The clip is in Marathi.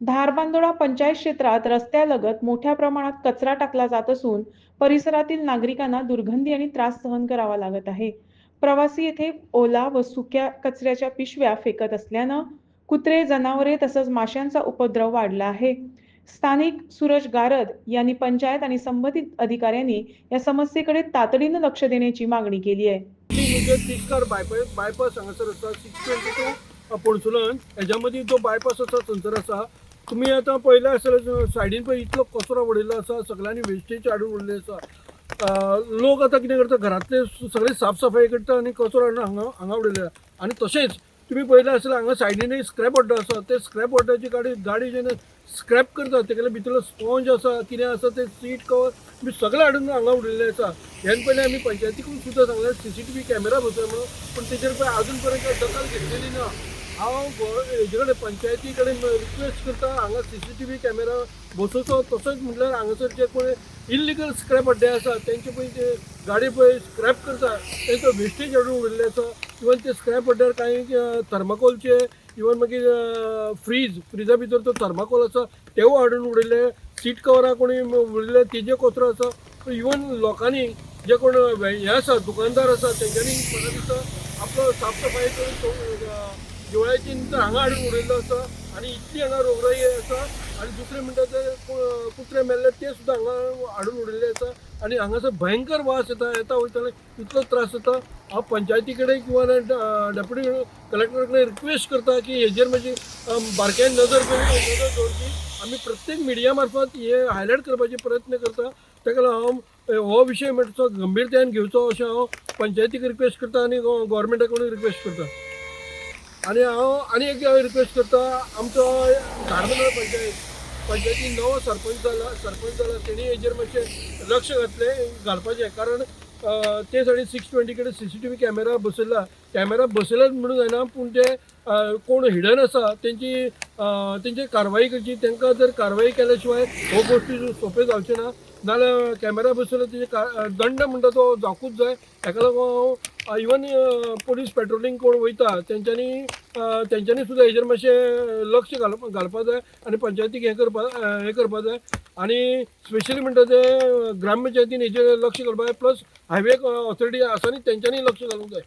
धारबांदोडा पंचायत क्षेत्रात रस्त्यालगत मोठ्या प्रमाणात कचरा टाकला जात असून परिसरातील नागरिकांना दुर्गंधी आणि त्रास सहन करावा लागत आहे. प्रवासी येथे ओला व सुक्या कचऱ्याच्या पिशव्या फेकत असल्यानं कुत्रे जनावरे तसंच माशांचा उपद्रव वाढला आहे. स्थानिक सूरज गारद यांनी पंचायत आणि संबंधित अधिकाऱ्यांनी या समस्येकडे तातडीनं लक्ष देण्याची मागणी केली आहे. म्हणजे जो बायपास असा हांगासर असा तुम्ही आता टू पणसुलन तुमी आतां सायडीन पळय इतलो कचरो उडयल्लो आसा सगळ्यांनी वेस्टेज हाडून उडले आसा लोक आतां कितें करता घरांतले सगळे साफ सफाई करता आनी कचरो हाडून हांगा हांगा उडयला आनी तशेंच तुमी पळयलें आसतलें हांगा सायडीन स्क्रॅप वॉटर आसा ते स्क्रॅप अड्ड्याची गाडी गाडी जेन्ना स्क्रॅप करता तेगेले भितरलो स्पॉन्ज आसा कितें आसा ते सीट कवर बी सगळें हाडून हांगा उडयल्लें आसा ह्यान पयलीं आमी पंचायतीकूय सुद्दां सांगलें C C T V camera बसय म्हणून पूण तेजेर पळय अजून पर्यंत दखल घेतलेली ना. हांव गो- हेजे कडेन पंचायती कडेन रिक्वेस्ट करता हांगा C C T V camera बसोवचो तसोच म्हटल्यार हांगासर जे कोण इल्लिगल स्क्रॅप अड्डे आसा तेंचे पळय ते गाडी पळय स्क्रॅप करता तेंचो वेस्टेज हाडून उडयल्ले आसा इवन ते स्क्रॅप अड्ड्यार कांय थर्माकोलचे इवन मागीर फ्रीज फ्रिजा भितर तो थर्माकोल आसा तेवूय हाडून उडयले सीट कवरां कोणी उडयले तेजे कचरो आसा इवन लोकांनी जे कोण हे आसा दुकानदार आसा तेंच्यांनी म्हाका दिसता आपलो साफ सफाई करून डोळ्याची अं, नंतर हांगा हाडून उडयल्लो आसा आनी इतली हांगा रोगराई आसा आनी दुसरें म्हणटा ते कुत्रे मेल्ले ते सुद्दां हांगा हाडून उडयल्ले आसा आनी हांगासर भयंकर वास येता येता वयताना इतलो त्रास जाता हांव पंचायती कडेन किंवा डेप्युटी कलेक्टरा कडेन रिक्वेस्ट करता की हेजेर मातशी म्हणजे, अं, बारकायेन नजर करून नजर दवरची आमी प्रत्येक मिडिया मार्फत हे हायलायट करपाचे प्रयत्न करता. ताका लागून हांव हो विशय मातसो गंभीरतायेन घेवचो अशें हांव पंचायतीक रिक्वेस्ट करता आनी गोवोरमेंटा कडेन रिक्वेस्ट करता. आनी हांव आनी एक रिक्वेस्ट करता आमचो धारबांदोडा पंचायत पंचायतीन नवो सरपंच जाला सरपंच जाला तेणी हेजेर मातशें लक्ष घातलें घालपाचें कारण ते सायडीन सिक्स ट्वेंटी कडेन C C T V camera बसयला camera बसयलात म्हणून जायना पूण ते कोण हिडन आसा तेंची तेंची कारवाई करची तांकां जर कारवाई केल्या शिवाय हो गोश्टी सोंप्यो जावच्यो ना नाल्यार कॅमेरा बसयलो तेजे का- दंड म्हणटा तो जावंकूच जाय. ताका लागून हांव इवन पोलीस पेट्रोलिंग कोण वयता तेंच्यांनी तेंच्यांनी सुद्दां हेजेर मातशें लक्ष घाल घालपा जाय आनी पंचायतीक हें करपा हें करपा जाय आनी स्पेशली म्हणटा ते ग्रामपंचायतीन हेजेर लक्ष घालपा जाय प्लस हायवे ऑथॉरिटी आसा न्ही तेंच्यांनी लक्ष घालूंक जाय